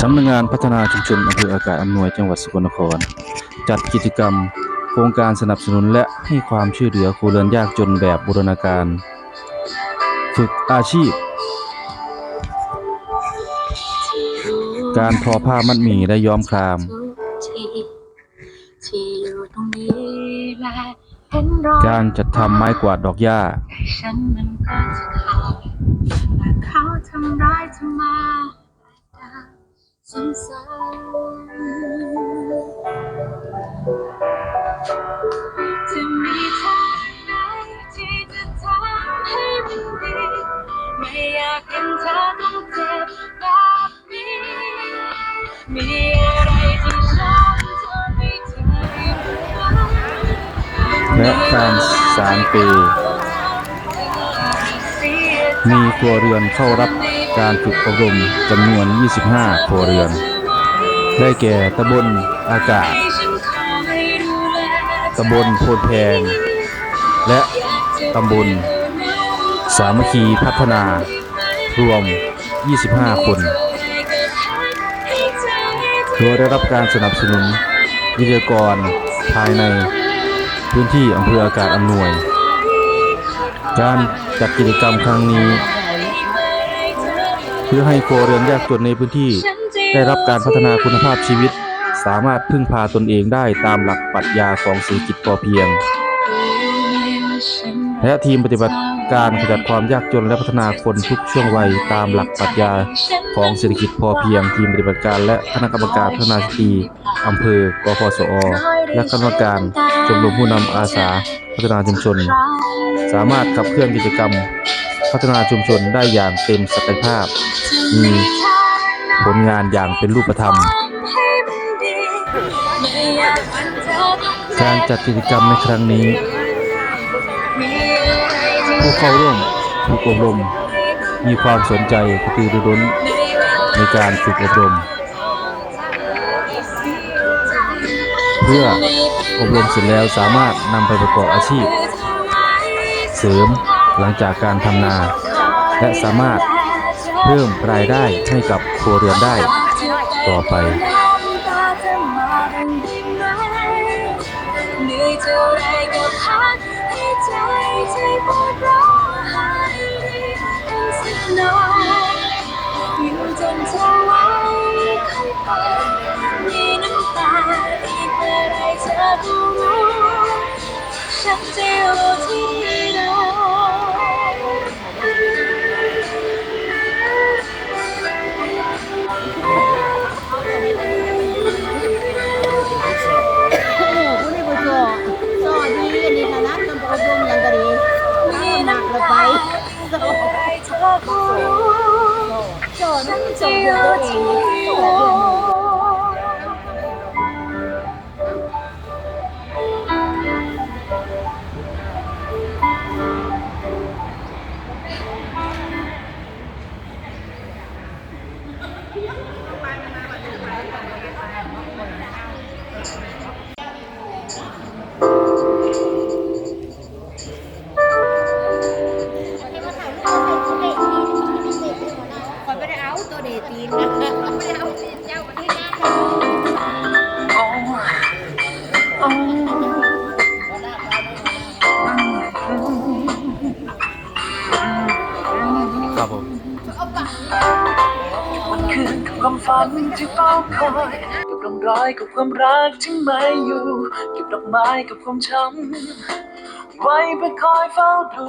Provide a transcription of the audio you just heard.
สำนักงานพัฒนาชุมชนอำเภออากาศอำนวยจังหวัดสกลนคร จัดกิจกรรม โครงการสนับสนุนและให้ความช่วยเหลือครัวเรือนยากจนแบบบูรณาการ ฝึกอาชีพ การทอผ้ามัดหมี่และย้อมคราม การจัดทำไม้กวาดดอกหญ้าฉันมันก็จะขาดและเขาทำร้ายเธอมา ซ้ำๆจะมีทางไหนที่จะทำให้มันดี ไม่อยากเห็นเธอต้องเจ็บแบบนี้ มีอะไรที่ฉันจะไม่ถึงและการสารเป มีครัวเรือนเข้ารับการฝึกอบรมจำนวน 25 ครัวเรือน ได้แก่ตำบลอากาศตำบลโพนแพง และตำบลสามัคคีพัฒนารวม 25 คนโดยได้รับการสนับสนุนวิทยากรภายในพื้นที่อำเภออากาศอำนวย การจัดกิจกรรมครั้งนี้ เพื่อให้ครัวเรือนยากจนในพื้นที่ได้รับการพัฒนาคุณภาพชีวิต สามารถพึ่งพาตนเองได้ตามหลักปรัชญาของเศรษฐกิจพอเพียง และทีมปฏิบัติการขจัดความยากจนและพัฒนาคนทุกช่วงวัยตามหลักปรัชญาของเศรษฐกิจพอเพียง ทีมปฏิบัติการและคณะกรรมการพัฒนาสตรีอำเภอกพสอ และคณะกรรมการชมรมผู้นำอาสาพัฒนาชุมชน สามารถขับเคลื่อนกิจกรรม พัฒนาชุมชนได้อย่างเต็มศักยภาพ มีผลงานอย่างเป็นรูปธรรม การจัดกิจกรรมในครั้งนี้ ผู้เข้าร่วมฝึกอบรม มีความสนใจกระตือรือร้นในการฝึกอบรม เพื่ออบรมเสร็จแล้วสามารถนำไปประกอบอาชีพ เสริมหลังจากการทำนา และสามารถเพิ่มรายได้ให้กับครัวเรือนได้ต่อไปเหนื่อยเท่าไรก็พักให้ใจใจปวดร้องไห้กันสักหน่อยอยู่จนเธอไว้ค่อยไปมีน้ำตาอีกเมื่อไรเธอก็รู้ฉันจะอยู่ที่ ชคนั่น ความฝันที่เฝ้าคอยเก็บร่องรอยกับความรักที่ไม่อยู่ เก็บดอกไม้กับความช้ำไว้เพื่อคอยเฝ้าดู